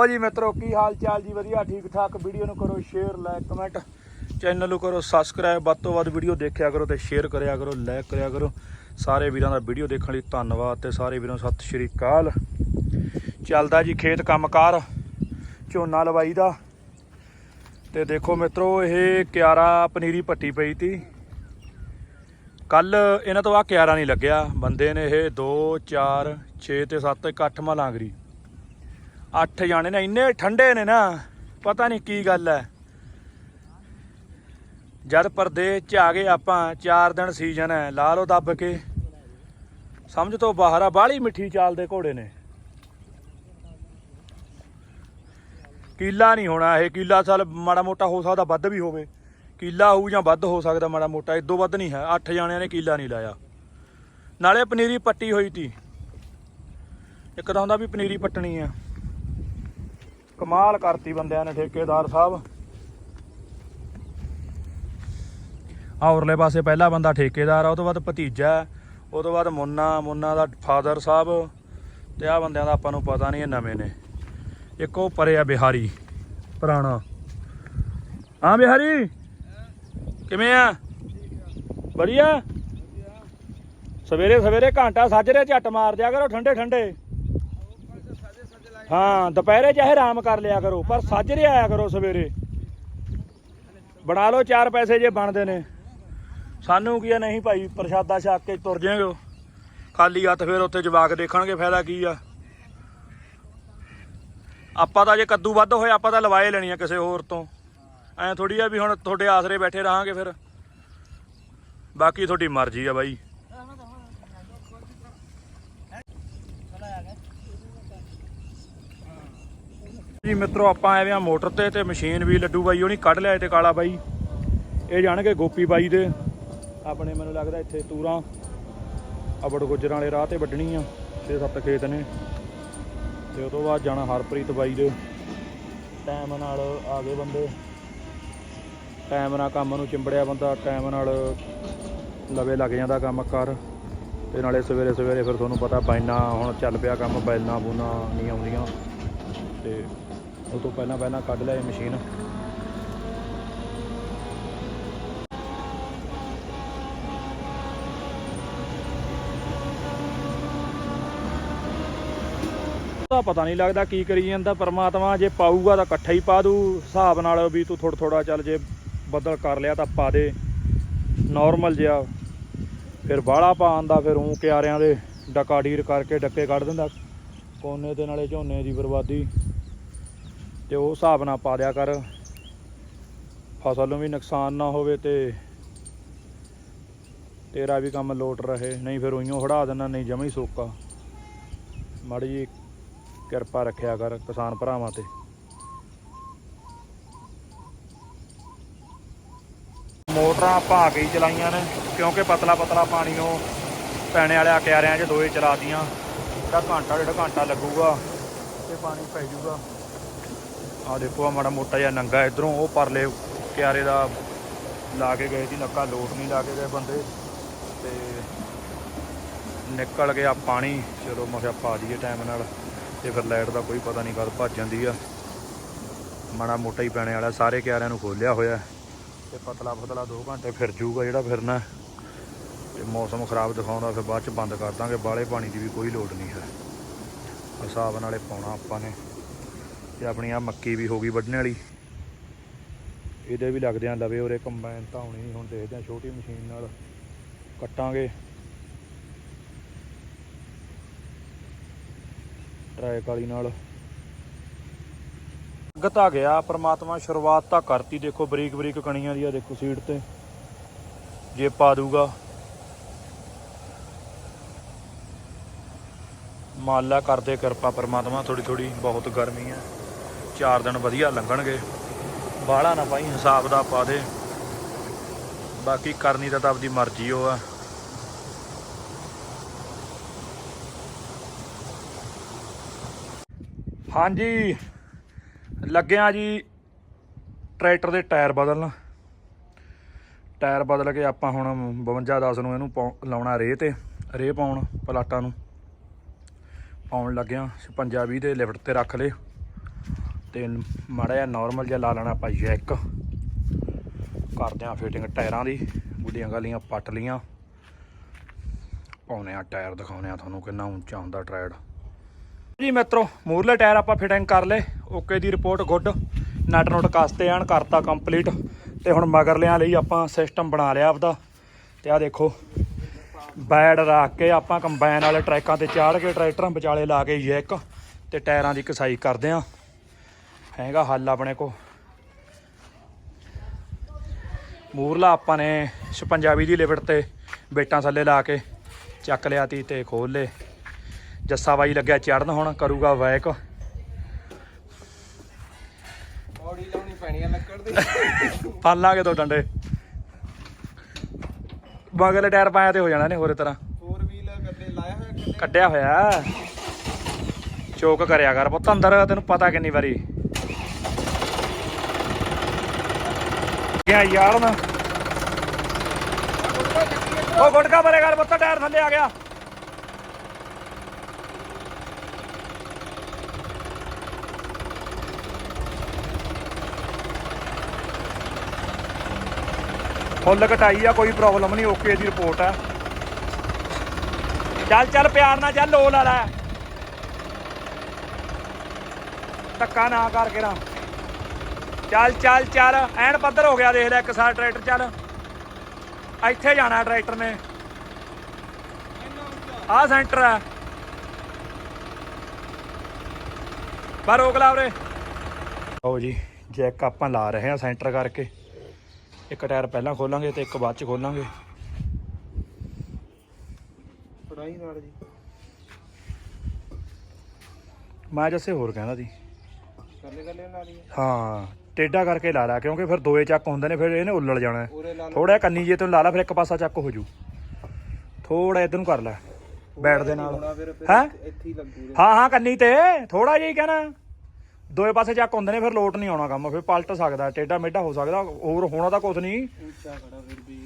ਲੋ ਜੀ ਮਿੱਤਰੋ, ਕੀ ਹਾਲ ਚਾਲ ਜੀ? ਵਧੀਆ, ਠੀਕ ਠਾਕ। ਵੀਡੀਓ ਨੂੰ ਕਰੋ ਸ਼ੇਅਰ ਲਾਈਕ ਕਮੈਂਟ ਚੈਨਲ ਨੂੰ ਕਰੋ ਸਬਸਕ੍ਰਾਈਬ ਵੱਧ ਤੋਂ ਵੱਧ ਵੀਡੀਓ ਦੇਖਿਆ ਕਰੋ ਤੇ ਸ਼ੇਅਰ ਕਰਿਆ ਕਰੋ ਲਾਈਕ ਕਰਿਆ ਕਰੋ। ਸਾਰੇ ਵੀਰਾਂ ਦਾ ਵੀਡੀਓ ਦੇਖਣ ਲਈ ਧੰਨਵਾਦ ਤੇ ਸਾਰੇ ਵੀਰਾਂ ਸਤਿ ਸ਼੍ਰੀ ਅਕਾਲ। ਚੱਲਦਾ ਜੀ ਖੇਤ ਕੰਮਕਾਰ, ਝੋਨਾ ਲਵਾਈ ਦਾ। ਤੇ ਦੇਖੋ ਮਿੱਤਰੋ, ਇਹ ਕਿਆਰਾ ਪਨੀਰੀ ਪੱਟੀ ਪਈ ਤੀ। ਕੱਲ ਇਹਨਾਂ ਤੋਂ ਆ ਕਿਆਰਾ ਨਹੀਂ ਲੱਗਿਆ। ਬੰਦੇ ਨੇ ਇਹ 2 4 6 ਤੇ 7 ਇਕੱਠ ਮਲਾਂਗਰੀ ਅੱਠ ਜਾਣੇ ਨੇ, ਇੰਨੇ ਠੰਡੇ ਨੇ ਨਾ, ਪਤਾ ਨਹੀਂ ਕੀ ਗੱਲ ਹੈ ਜਦ ਪਰਦੇ ਚ ਆ ਗਏ ਆਪਾਂ, ਚਾਰ ਦਿਨ ਸੀਜ਼ਨ ਹੈ ਲਾ ਲਓ ਦੱਬ ਕੇ। ਸਮਝ ਤੋਂ ਬਾਹਰ ਆ ਬਾਹਲੀ ਮਿੱਠੀ ਚਾਲ ਦੇ ਘੋੜੇ ਨੇ। ਕੀਲਾ ਨਹੀਂ ਹੋਣਾ ਇਹ, ਕੀਲਾ ਸਾਲ ਮਾੜਾ ਮੋਟਾ ਹੋ ਸਕਦਾ ਵੱਧ ਵੀ ਹੋਵੇ। ਕੀਲਾ ਹੋਊ ਜਾਂ ਵੱਧ ਹੋ ਸਕਦਾ ਮਾੜਾ ਮੋਟਾ ਇਦੋਂ ਵੱਧ ਨਹੀਂ ਹੈ, ਅੱਠ ਜਾਣਿਆਂ ਨੇ ਕੀਲਾ ਨਹੀਂ ਲਾਇਆ। ਨਾਲੇ ਪਨੀਰੀ ਪੱਟੀ ਹੋਈ ਤੀ। ਇੱਕ ਤਾਂ ਹੁੰਦਾ ਵੀ ਪਨੀਰੀ ਪੱਟਣੀ ਆ। ਕਮਾਲ ਕਰਤੀ ਬੰਦਿਆਂ ਨੇ ਠੇਕੇਦਾਰ ਸਾਹਿਬ। ਆ ਉਰਲੇ ਪਾਸੇ ਪਹਿਲਾ ਬੰਦਾ ਠੇਕੇਦਾਰ ਆ, ਉਹ ਤੋਂ ਬਾਅਦ ਭਤੀਜਾ ਉਹ ਤੋਂ ਬਾਅਦ ਮੁੰਨਾ ਮੁੰਨਾ ਦਾ ਫਾਦਰ ਸਾਹਿਬ ਤੇ ਆ ਬੰਦਿਆਂ ਦਾ ਆਪਾਂ ਨੂੰ ਪਤਾ ਨਹੀਂ ਇਹ ਨਵੇਂ ਨੇ। ਇੱਕ ਉਹ ਪਰੇ ਆ ਬਿਹਾਰੀ, ਪੁਰਾਣਾ। ਹਾਂ ਬਿਹਾਰੀ? ਕਿਵੇਂ ਆ? ਵਧੀਆ? ਸਵੇਰੇ ਸਵੇਰੇ ਘੰਟਾ ਸਾਜਰੇ ਝੱਟ ਮਾਰ ਦਿਆ ਕਰੋ ਠੰਡੇ ਠੰਡੇ ਹਾਂ, ਦੁਪਹਿਰੇ ਚਾਹੇ ਆਰਾਮ ਕਰ ਲਿਆ ਕਰੋ, ਪਰ ਸਾਜਰੇ ਆਇਆ ਕਰੋ ਸਵੇਰੇ। ਬਣਾ ਲਓ ਚਾਰ ਪੈਸੇ ਜੇ ਬਣਦੇ ਨੇ। ਸਾਨੂੰ ਕੀ ਆ, ਨਹੀਂ ਭਾਈ, ਪ੍ਰਸ਼ਾਦਾ ਛਕ ਕੇ ਤੁਰ ਜਾਏਗੇ ਖਾਲੀ ਹੱਥ ਫਿਰ ਉੱਥੇ ਜਵਾਕ ਦੇਖਣਗੇ ਫਾਇਦਾ ਕੀ ਆ। ਆਪਾਂ ਤਾਂ ਜੇ ਕੱਦੂ ਵੱਧ ਹੋਏ, ਆਪਾਂ ਤਾਂ ਲਵਾਏ ਲੈਣੀ ਆ ਕਿਸੇ ਹੋਰ ਤੋਂ। ਐ ਥੋੜੀ ਆ ਵੀ ਹੁਣ ਤੁਹਾਡੇ ਆਸਰੇ ਬੈਠੇ ਰਹਾਂਗੇ ਫਿਰ। ਬਾਕੀ ਤੁਹਾਡੀ ਮਰਜ਼ੀ ਆ ਬਾਈ। ਜੀ ਮਿੱਤਰੋ ਆਪਾਂ ਆਏ ਵੇ ਆ ਮੋਟਰ ਤੇ ਤੇ ਮਸ਼ੀਨ ਵੀ ਲੱਡੂ ਬਾਈ ਉਹਨੀ ਕੱਢ ਲਿਆ ਤੇ ਕਾਲਾ ਬਾਈ। ਇਹ ਜਾਣਗੇ ਗੋਪੀ ਬਾਈ ਦੇ। ਆਪਣੇ ਮੈਨੂੰ ਲੱਗਦਾ ਇੱਥੇ ਤੂਰਾਂ। ਅਬੜ ਗੁੱਜਰਾਂ ਵਾਲੇ ਰਾਹ ਤੇ ਵੱਢਣੀ ਆ 6-7 ਖੇਤ ਨੇ। ਤੇ ਉਹ ਤੋਂ ਬਾਅਦ ਜਾਣਾ ਹਰਪ੍ਰੀਤ ਬਾਈ ਦੇ। ਟਾਈਮ ਨਾਲ ਆ ਗਏ ਬੰਦੇ। ਟਾਈਮ ਨਾਲ ਕੰਮ ਨੂੰ ਚਿੰਬੜਿਆ ਬੰਦਾ। ਟਾਈਮ ਨਾਲ ਲਵੇ ਲੱਗ ਜਾਂਦਾ ਕੰਮ ਕਰ। ਤੇ ਨਾਲੇ ਸਵੇਰੇ ਸਵੇਰੇ ਫਿਰ ਤੁਹਾਨੂੰ ਪਤਾ ਬਾਈਨਾ ਹੁਣ ਚੱਲ ਪਿਆ ਕੰਮ ਬੈਲਾਂ ਬੂਨਾ ਨਹੀਂ ਆਉਂਦੀਆਂ। ਤੇ ਉਹ ਤੋਂ ਪਹਿਲਾਂ ਪਹਿਲਾਂ ਕੱਢ ਲਿਆ ਇਹ ਮਸ਼ੀਨ। ਦਾ ਪਤਾ ਨਹੀਂ ਲੱਗਦਾ ਕੀ ਕਰੀ ਜਾਂਦਾ, ਪਰਮਾਤਮਾ ਜੇ ਪਾਊਗਾ ਤਾਂ ਇਕੱਠਾ ਹੀ ਪਾ ਦੂ। ਹਿਸਾਬ ਨਾਲ ਵੀ ਤੂੰ ਥੋੜਾ ਥੋੜਾ ਚੱਲ ਜੇ ਬੱਦਲ ਕਰ ਲਿਆ ਤਾਂ ਪਾ ਦੇ। ਨਾਰਮਲ ਜਿਹਾ। ਫਿਰ ਬਾਹਲਾ ਪਾਉਣ ਦਾ ਫਿਰ ਉਹ ਕਿਆਰਿਆਂ ਦੇ ਡਕਾ ਡੀਰ ਕਰਕੇ ਡੱਕੇ ਕੱਢ ਦਿੰਦਾ। ਕੋਨੇ ਦੇ ਨਾਲੇ ਝੋਨੇ ਦੀ ਬਰਬਾਦੀ। ਤੇ ਉਹ ਹਿਸਾਬ ਨਾਲ ਪਾ ਦਿਆ ਕਰ। ਫਸਲ ਨੂੰ ਵੀ ਨੁਕਸਾਨ ਨਾ ਹੋਵੇ ਤੇ ਤੇਰਾ ਵੀ ਕੰਮ ਲੋਟ ਰਹੇ। ਨਹੀਂ ਫਿਰ ਉਈਓ ਹੜਾ ਦੇਣਾ, ਨਹੀਂ ਜਮਾ ਹੀ ਸੋਕਾ। ਮਾੜੀ ਜੀ ਕਿਰਪਾ ਰੱਖਿਆ ਕਰ ਕਿਸਾਨ ਭਰਾਵਾਂ ਤੇ। ਮੋਟਰਾਂ ਆਪਾਂ ਕੇ ਹੀ ਚਲਾਈਆਂ ਨੇ, ਕਿਉਂਕਿ ਪਤਲਾ ਪਤਲਾ ਪਾਣੀ ਉਹ ਪੈਣੇ ਵਾਲਿਆ ਕਿਆਰਿਆਂ 'ਚ ਦੋਏ ਚਲਾਤੀਆਂ ਜਿਹੜਾ ਘੰਟਾ, ਡੇਢ ਘੰਟਾ ਲੱਗੂਗਾ ਤੇ ਪਾਣੀ ਪੈ ਜਾਊਗਾ ਆ ਦੇਖੋ ਆ ਮਾੜਾ ਮੋਟਾ ਜਿਹਾ ਨੰਗਾ ਇਧਰੋਂ, ਉਹ ਪਰਲੇ ਕਿਆਰੇ ਦਾ ਲਾ ਕੇ ਗਏ ਸੀ, ਨੱਕਾ ਲੋਟ ਨਹੀਂ ਲਾ ਕੇ ਗਏ ਬੰਦੇ। ਤੇ ਨਿਕਲ ਗਿਆ ਪਾਣੀ, ਚਲੋ ਮੈਂ ਪਾ ਦਈਏ ਟਾਈਮ ਨਾਲ। ਤੇ ਫਿਰ ਲਾਈਟ ਦਾ ਕੋਈ ਪਤਾ ਨਹੀਂ ਕਦ ਭੱਜ ਜਾਂਦੀ ਆ। ਮਾੜਾ ਮੋਟਾ ਹੀ ਪੈਣੇ ਵਾਲਾ, ਸਾਰੇ ਕਿਆਰਿਆਂ ਨੂੰ ਖੋਲਿਆ ਹੋਇਆ। ਤੇ ਪਤਲਾ ਪਤਲਾ 2 ਘੰਟੇ ਫਿਰ ਜੂਗਾ ਜਿਹੜਾ ਫਿਰਨਾ। ਤੇ ਮੌਸਮ ਖਰਾਬ ਦਿਖਾਉਂਦਾ, ਫਿਰ ਬਾਅਦ ਚ ਬੰਦ ਕਰ ਦਾਂਗੇ। ਬਾਲੇ ਪਾਣੀ ਦੀ ਵੀ ਕੋਈ ਲੋੜ ਨਹੀਂ ਹੈ। ਹਿਸਾਬ ਨਾਲੇ ਪਾਉਣਾ ਆਪਾਂ ਨੇ। ਤੇ ਆਪਣੀ ਆ ਮੱਕੀ ਵੀ ਹੋ ਗਈ ਵੱਢਣ ਵਾਲੀ। ਇਹਦੇ ਵੀ ਲੱਗਦੇ ਆ ਲਵੇ ਉਰੇ ਕੰਬਾਈਨ ਤਾਂ ਹੋਣੀ ਨਹੀਂ ਹੁਣ ਦੇਖਦੇ ਆ ਛੋਟੀ ਮਸ਼ੀਨ ਨਾਲ ਕੱਟਾਂਗੇ। ਟਰੈਕ ਵਾਲੀ ਨਾਲ। ਅੱਗਤ ਆ ਗਿਆ, ਪਰਮਾਤਮਾ ਸ਼ੁਰੂਆਤ ਤਾਂ ਕਰਤੀ, ਦੇਖੋ ਬਰੀਕ ਬਰੀਕ ਕਣੀਆਂ ਦੀ ਆ ਦੇਖੋ ਸੀਟ ਤੇ। ਜੇ ਪਾ ਦੂਗਾ। ਮਾਲਾ ਕਰਦੇ ਕਿਰਪਾ, ਪਰਮਾਤਮਾ ਥੋੜੀ ਥੋੜੀ ਬਹੁਤ ਗਰਮੀ ਹੈ ਚਾਰ ਦਿਨ ਵਧੀਆ ਲੰਘਣਗੇ। ਬਾਹਲਾ ਨਾ ਭਾਈ, ਹਿਸਾਬ ਦਾ ਪਾ ਦੇ। ਬਾਕੀ ਕਰਨੀ ਤਾਂ ਆਪਦੀ ਮਰਜ਼ੀ ਹੋ ਆ। ਹਾਂਜੀ ਲੱਗਿਆ ਜੀ ਟਰੈਕਟਰ ਦੇ ਟਾਇਰ ਬਦਲਣ। ਟਾਇਰ ਬਦਲ ਕੇ ਆਪਾਂ ਹੁਣ 5210 ਨੂੰ ਇਹਨੂੰ ਲਾਉਣਾ ਰੇਹ ਤੇ, ਰੇਹ ਪਾਉਣ ਪਲਾਟਾਂ ਨੂੰ। ਪਾਉਣ ਲੱਗਿਆ 56 20 ਦੇ ਲਿਫਟ ਤੇ ਰੱਖ ਲੇ ਤੇ ਮਾੜਾ ਜਿਹਾ ਨਾਰਮਲ ਜਿਹਾ ਲਾ ਲੈਣਾ ਆਪਾਂ ਜੈਕ ਕਰਦੇ ਆ ਫਿਟਿੰਗ ਟਾਇਰਾਂ ਦੀ। ਗੁੱਡੀਆਂ ਗਾਲੀਆਂ ਪੱਟ ਲੀਆਂ ਪਾਉਨੇ ਆ ਟਾਇਰ ਦਿਖਾਉਨੇ ਆ ਤੁਹਾਨੂੰ ਕਿੰਨਾ ਉੱਚਾ ਹੁੰਦਾ ਟਰੈਡ ਜੀ ਮਿੱਤਰੋ, ਮੂਰਲੇ ਟਾਇਰ ਆਪਾਂ ਫਿਟਿੰਗ ਕਰ ਲਏ। ਓਕੇ ਦੀ ਰਿਪੋਰਟ ਗੁੱਡ। ਨਟ ਨੁੱਟ ਕਸਤੇ ਆਣ, ਕਰਤਾ ਕੰਪਲੀਟ ਤੇ ਹੁਣ ਮਗਰਲਿਆਂ ਲਈ ਆਪਾਂ ਸਿਸਟਮ ਬਣਾ ਲਿਆ ਆਪਦਾ। ਤੇ ਆ ਦੇਖੋ ਬੈਡ ਰੱਖ ਕੇ ਆਪਾਂ ਕੰਬਾਈਨ ਵਾਲੇ ਟਰੈਕਾਂ ਤੇ ਚਾੜ ਕੇ ਟਰੈਕਟਰਾਂ ਵਿਚਾਲੇ ਲਾ ਕੇ ਜੈਕ ਤੇ ਟਾਇਰਾਂ ਦੀ ਕਸਾਈ ਕਰਦੇ ਆ ਹੈਗਾ ਹੱਲ ਆਪਣੇ ਕੋ ਮੂਰਲਾ ਆਪਾਂ ਨੇ 56 ਦੀ ਲਿਵਟ ਤੇ ਬੇਟਾਂ ਥੱਲੇ ਲਾ ਕੇ ਚੱਕ ਲਿਆ ਤੀ ਤੇ ਖੋਲ ਲੇ ਜੱਸਾ ਬਾਈ ਲੱਗਿਆ ਚੜਨ ਹੁਣ ਕਰੂਗਾ ਵੈਕ ਪੌੜੀ ਲਾਉਣੀ ਪੈਣੀ ਆ ਲੱਕੜ ਦੀ। ਫੜ ਲਾਂਗੇ ਦੋ ਡੰਡੇ। ਮਗਰਲੇ ਟਾਇਰ ਪਾਇਆ ਤੇ ਹੋ ਜਾਣਾ ਨੇ ਹੋਰੇ ਤਰ੍ਹਾਂ। ਫੋਰ ਵੀਲ ਕੱਲੇ ਲਾਇਆ ਹੋਇਆ ਕੱਢਿਆ ਹੋਇਆ। ਚੋਕ ਕਰਿਆ ਕਰ ਪੁੱਤ ਅੰਦਰ ਤੈਨੂੰ ਪਤਾ ਕਿੰਨੀ ਵਾਰੀ। ਗਿਆ ਯਾਰ ਨਾ ਉਹ ਗੁਟਕਾ ਭਰੇ ਕਰ ਪੁੱਤ, ਟਾਇਰ ਥੱਲੇ ਆ ਗਿਆ। ਫੁੱਲ ਕਟਾਈ ਆ, ਕੋਈ ਪ੍ਰੋਬਲਮ ਨਹੀਂ ਓਕੇ ਦੀ ਰਿਪੋਰਟ ਆ। ਚੱਲ ਚੱਲ, ਪਿਆਰ ਨਾਲ ਚੱਲ ਲੋ ਲਾ ਲੈ ਧੱਕਾ ਨਾ ਕਰਕੇ ਨਾ ਚੱਲ ਚੱਲ ਚੱਲ। ਐਨ ਪੱਧਰ ਹੋ ਗਿਆ ਦੇਖ ਲੈ ਇੱਕ ਸਾਰ ਟਰੈਕਟਰ ਚੱਲ। ਇੱਥੇ ਜਾਣਾ ਟਰੈਕਟਰ ਨੇ। ਆਹ ਸੈਂਟਰ ਹੈ ਪਰ ਰੋਕ ਲਾ ਵੀਰੇ ਲਓ ਜੀ ਜੈਕ ਆਪਾਂ ਲਾ ਰਹੇ ਹਾਂ ਸੈਂਟਰ ਕਰਕੇ। ਇੱਕ ਟਾਇਰ ਪਹਿਲਾਂ ਖੋਲਾਂਗੇ ਤੇ ਇੱਕ ਬਾਅਦ ਚ ਖੋਲਾਂਗੇ। ਫੜਾਈ ਨਾਲ ਜੀ। ਮੈਂ ਜੱਸੇ ਹੋਰ ਕਹਿੰਦਾ ਸੀ। ਕੱਲੇ ਕੱਲੇ ਲਾ ਲਈ ਹਾਂ ਟੇਢਾ ਕਰਕੇ ਲਾ ਲਾ ਕਿਉਂਕਿ ਫਿਰ ਦੋਏ ਚੱਕ ਹੁੰਦੇ ਨੇ ਫਿਰ ਇਹਨੇ ਉੱਲੜ ਜਾਣਾ। ਥੋੜਾ ਕੰਨੀ ਜੇ ਤੈਨੂੰ ਲਾ ਲਾ ਫਿਰ ਇੱਕ ਪਾਸਾ ਚੱਕ ਹੋ ਜੂ। ਥੋੜਾ ਇਧਰ ਨੂੰ ਕਰ ਲੈ ਬੈਟ ਦੇ ਨਾਲ। ਹੈਂ? ਹੀ ਹਾਂ ਕੰਨੀ ਤੇ ਥੋੜਾ ਜਿਹਾ ਹੀ ਕਹਿਣਾ। ਦੋਏ ਪਾਸੇ ਚੱਕ ਹੁੰਦੇ ਨੇ ਫਿਰ ਲੋਟ ਨਹੀਂ ਆਉਣਾ ਕੰਮ ਫਿਰ ਪਲਟ ਸਕਦਾ ਟੇਢਾ ਮੇਢਾ ਹੋ ਸਕਦਾ ਹੋਰ ਹੋਣਾ ਤਾਂ ਕੁਝ ਨਹੀਂ। ਉੱਚਾ ਖੜਾ ਫਿਰ ਵੀ।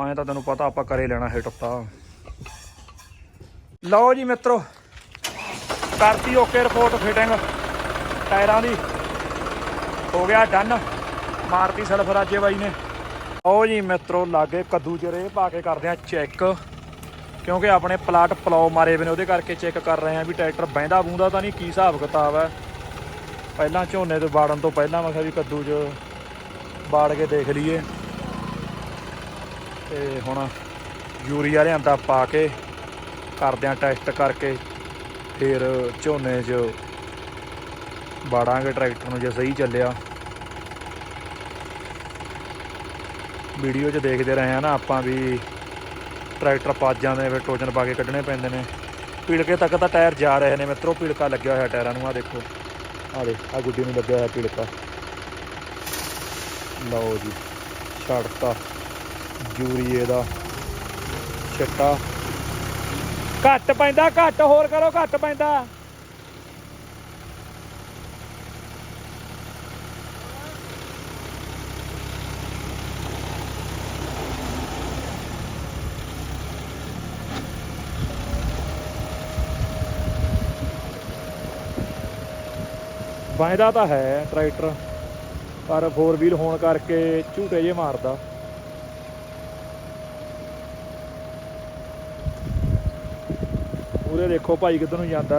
ਐਂ ਤਾਂ ਤੈਨੂੰ ਪਤਾ ਆਪਾਂ ਕਰੇ ਲੈਣਾ ਹਿੱਟ ਉੱਤਾ ਲਓ ਜੀ ਮਿੱਤਰੋ ਕਰਤੀ ਓਕੇ ਰਿਪੋਰਟ ਫਿਟਿੰਗ। ਟਾਇਰਾਂ ਦੀ। ਹੋ ਗਿਆ ਡਨ। ਮਾਰਤੀ ਸਲਫਰਾਜੇ ਬਾਈ ਨੇ। ਉਹ ਜੀ ਮਿੱਤਰੋ, ਲਾਗੇ ਕੱਦੂ ਚ ਰੇ ਪਾ ਕੇ ਕਰਦੇ ਆ ਚੈੱਕ ਕਿਉਂਕਿ ਆਪਣੇ ਪਲਾਟ ਪਲਾਉ ਮਾਰੇ ਵੇ ਨੇ, ਉਹਦੇ ਕਰਕੇ ਚੈੱਕ ਕਰ ਰਹੇ ਆ ਵੀ ਟਰੈਕਟਰ ਬਹਿੰਦਾ ਬੂੰਦਾ ਤਾਂ ਨਹੀਂ, ਕੀ ਹਿਸਾਬ ਕਿਤਾਬ ਹੈ। ਪਹਿਲਾਂ ਝੋਨੇ ਤੇ ਬਾੜਨ ਤੋਂ ਪਹਿਲਾਂ ਮੈਂ ਕਿਹਾ ਵੀ ਕੱਦੂ 'ਚ ਬਾੜ ਕੇ ਦੇਖ ਲਈਏ। ਤੇ ਹੁਣ ਯੂਰੀਆ ਲਿਆਂਦਾ ਪਾ ਕੇ, ਕਰਦੇ ਆ ਟੈਸਟ ਕਰਕੇ, ਫਿਰ ਝੋਨੇ 'ਚ ਬਾੜਾਂਗੇ ਟਰੈਕਟਰ ਨੂੰ ਜੇ ਸਹੀ ਚੱਲਿਆ। ਵੀਡੀਓ 'ਚ ਦੇਖਦੇ ਰਹੇ ਆ ਨਾ ਆਪਾਂ ਵੀ ਟਰੈਕਟਰ ਪੱਜ ਜਾਂਦੇ ਨੇ ਫਿਰ ਟੋਜਨ ਪਾ ਕੇ ਕੱਢਣੇ ਪੈਂਦੇ ਨੇ। ਪੀੜਕੇ ਤੱਕ ਤਾਂ ਟਾਇਰ ਜਾ ਰਹੇ ਨੇ, ਮਿੱਤਰੋ ਪੀੜਕਾ ਲੱਗਿਆ ਹੋਇਆ ਟਾਇਰਾਂ ਨੂੰ ਆ ਦੇਖੋ। ਆ ਦੇ ਆ ਗੁੱਡੀ ਨੂੰ ਲੱਗਿਆ ਹੋਇਆ ਪੀੜਕਾ ਲਓ ਜੀ, ਛੱਡਤਾ ਯੂਰੀਏ ਦਾ ਛੱਟਾ। ਘੱਟ ਪੈਂਦਾ, ਘੱਟ, ਹੋਰ ਕਰੋ, ਘੱਟ ਪੈਂਦਾ। ਵਾਇਦਾ ਤਾਂ ਹੈ ਟਰੈਕਟਰ ਪਰ 4 ਵੀਲ ਹੋਣ ਕਰਕੇ ਝੂਟੇ ਜੇ ਮਾਰਦਾ। ਪੂਰੇ ਦੇਖੋ ਭਾਈ ਕਿੱਧਰ ਨੂੰ ਜਾਂਦਾ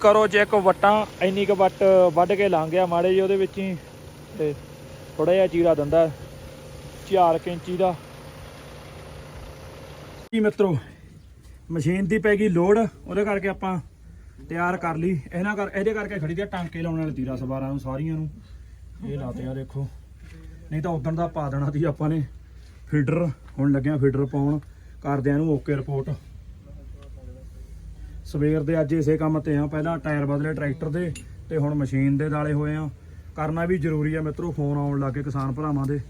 ਕਰੋ ਜੇ ਚੈੱਕ ਵਟਾਂ, ਇੰਨੀ ਕੁ ਵੱਟ ਵੱਢ ਕੇ ਲੰਘ ਗਿਆ ਮਾੜੇ ਜੀ ਉਹਦੇ ਵਿੱਚ ਹੀ, ਤੇ ਥੋੜਾ ਜਿਹਾ ਚੀਰਾ ਦਿੰਦਾ 4 ਇੰਚੀ ਦਾ। ਜੀ ਮਿੱਤਰੋ, ਮਸ਼ੀਨ ਦੀ ਪੈ ਗਈ ਲੋਡ, ਉਹਦੇ ਕਰਕੇ ਆਪਾਂ ਤਿਆਰ ਕਰ ਲਈ। ਇਹਨਾਂ ਕਰ ਇਹਦੇ ਕਰਕੇ ਖੜੀ ਤੇ ਟਾਂਕੇ ਲਾਉਣ ਵਾਲੇ ਤੀਰਾ ਸਵਾਰਾਂ ਨੂੰ, ਸਾਰੀਆਂ ਨੂੰ। ਇਹ ਲਾਤੇ ਆ ਦੇਖੋ। ਨਹੀਂ ਤਾਂ ਉਦੋਂ ਦਾ ਪਾ ਦੇਣਾ ਸੀ ਆਪਾਂ ਨੇ ਫੀਡਰ ਹੁਣ ਲੱਗਿਆ ਫੀਡਰ ਪਾਉਣ। ਕਰਦਿਆਂ ਨੂੰ ਓਕੇ ਰਿਪੋਰਟ। ਸਵੇਰ ਦੇ ਅੱਜ ਇਸੇ ਕੰਮ ਤੇ ਆ। ਪਹਿਲਾਂ ਟਾਇਰ ਬਦਲੇ ਟਰੈਕਟਰ ਦੇ ਤੇ ਹੁਣ ਮਸ਼ੀਨ ਦੇ ਦਾਲੇ ਹੋਏ ਆ। ਕਰਨਾ ਵੀ ਜ਼ਰੂਰੀ ਆ ਮਿੱਤਰੋ, ਫੋਨ ਆਉਣ ਲੱਗੇ ਕਿਸਾਨ ਭਰਾਵਾਂ ਦੇ।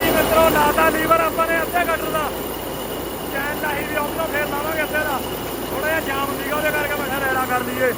ਮਿੱਤਰੋ ਲਾਤਾ ਲੀਵਰ ਆਪਾਂ ਨੇ ਅੱਧੇ ਕੱਟਰ ਚੈਨ ਲਾਹੀ ਵੀ ਆਉਂਦਾ ਫੇਰ ਲਾਵਾਂਗੇ ਇੱਥੇ ਦਾ। ਥੋੜਾ ਜਿਹਾ ਜਾਮ ਸੀਗਾ, ਉਹਦੇ ਕਰਕੇ ਮੈਂ ਕਿਹਾ ਰੈਲਾ ਕਰ ਲਈਏ।